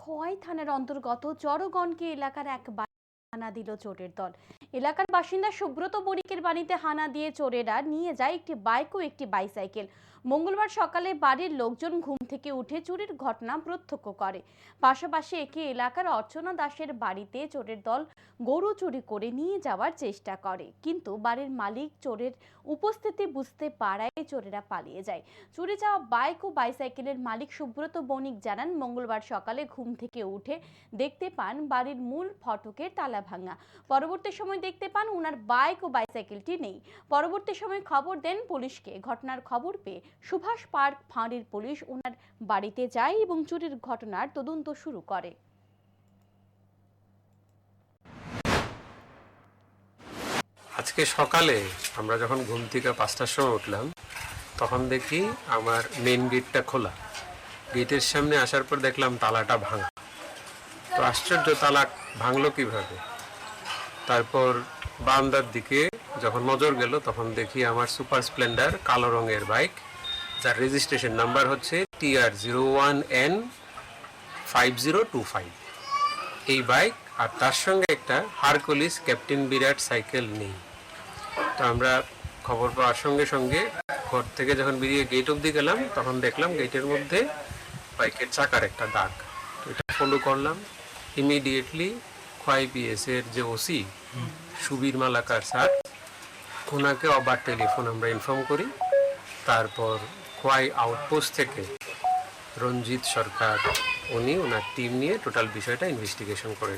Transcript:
খোয়াই থানার অন্তর্গত চরগণকে এলাকার এক হানা দিল চোরের দল। এলাকার বাসিন্দা সুব্রত বণিকের বাড়িতে হানা দিয়ে চোরেরা নিয়ে যায় একটি বাইক ও একটি বাইসাইকেল। মঙ্গলবার সকালে বাড়ির লোকজন ঘুম থেকে উঠে চুরির ঘটনা প্রত্যক্ষ করে। পাশাপাশি একে এলাকার অর্চনা দাসের বাড়িতে চোরের দল গরু চুরি করে নিয়ে যাওয়ার চেষ্টা করে। কিন্তু বাড়ির মালিক চোরের উপস্থিতি বুঝতে পারায় চোরেরা পালিয়ে যায়। চুরি যাওয়া বাইক ও বাইসাইকেলের মালিক সুব্রত বণিক জানান, মঙ্গলবার সকালে ঘুম থেকে উঠে দেখতে পান বাড়ির মূল ফটকের তালা ভাঙা। পরবর্তী সময় দেখতে পান ওনার বাইক ও বাইসাইকেলটি নেই। পরবর্তী সময় খবর দেন পুলিশকে। ঘটনার খবর পেয়ে সুভাষ পার্ক ফাঁড়ির পুলিশ ওনার বাড়িতে যায় এবং চুরির ঘটনার তদন্ত শুরু করে। আজকে সকালে আমরা যখন ঘুম থেকে পাঁচটার সময় উঠলাম, তখন দেখি আমার মেন গেটটা খোলা। গেটের সামনে আসার পর দেখলাম তালাটা ভাঙা। তো আশ্চর্য, তালা ভাঙলো কীভাবে? তারপর বারান্দার দিকে যখন নজর গেল, তখন দেখি আমার সুপার স্প্লেন্ডার কালো রঙের বাইক যার রেজিস্ট্রেশন নাম্বার হচ্ছে TR zero one N five zero two five এই বাইক আর তার সঙ্গে একটা হারকুলিস ক্যাপ্টেন বিরাট সাইকেল নেই। তো আমরা খবর পাওয়ার সঙ্গে সঙ্গে ঘর থেকে যখন বেরিয়ে গেট অবধি গেলাম, তখন দেখলাম গেটের মধ্যে বাইকের চাকার একটা দাগ। তো এটা ফলো করলাম। ইমিডিয়েটলি খোয়াই এর যে ওসি সুবীর মালাকার স্যার ওনাকে আবার টেলিফোন আমরা ইনফর্ম করি। তারপর খোয়াই আউটপোস্ট থেকে রঞ্জিত সরকার, উনি ওনার টিম নিয়ে টোটাল বিষয়টা ইনভেস্টিগেশন করে